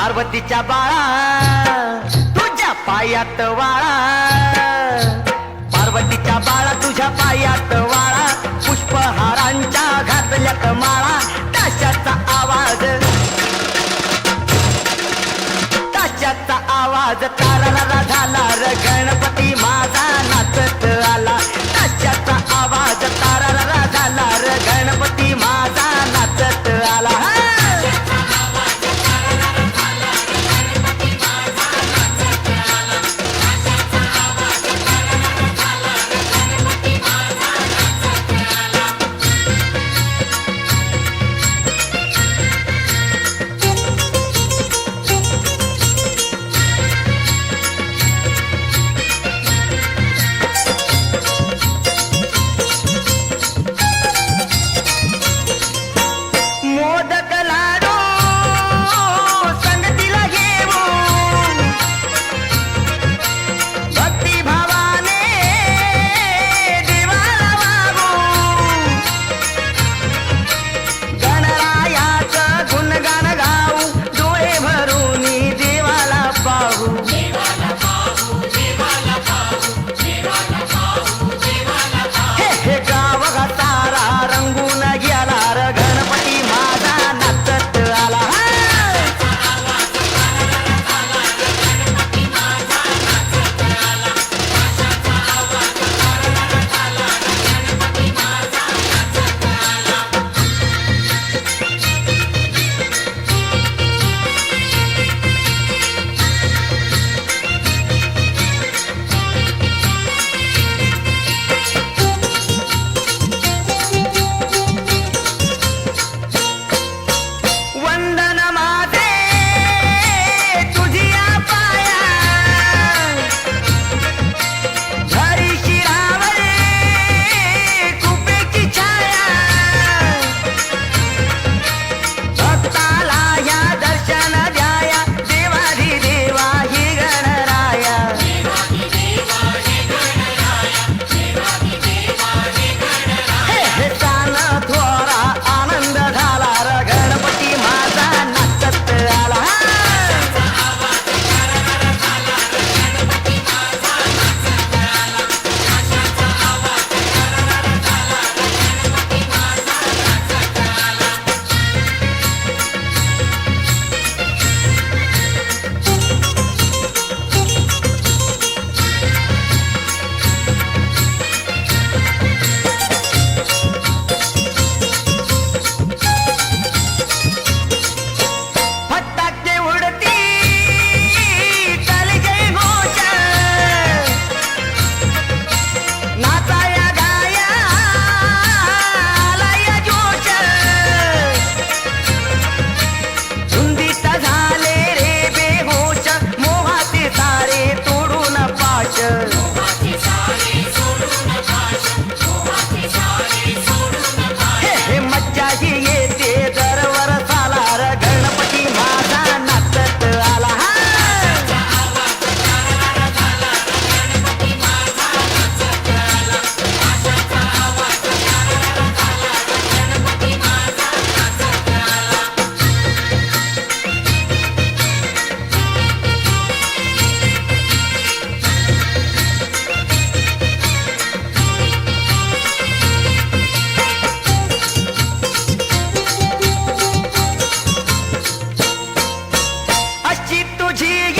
पार्वतीच्या बाळा तुझ्या पायात वाळा. पार्वतीच्या बाळा तुझ्या पायात वाळा. पुष्पहारांच्या घातल्यात माळा. माझी तुझी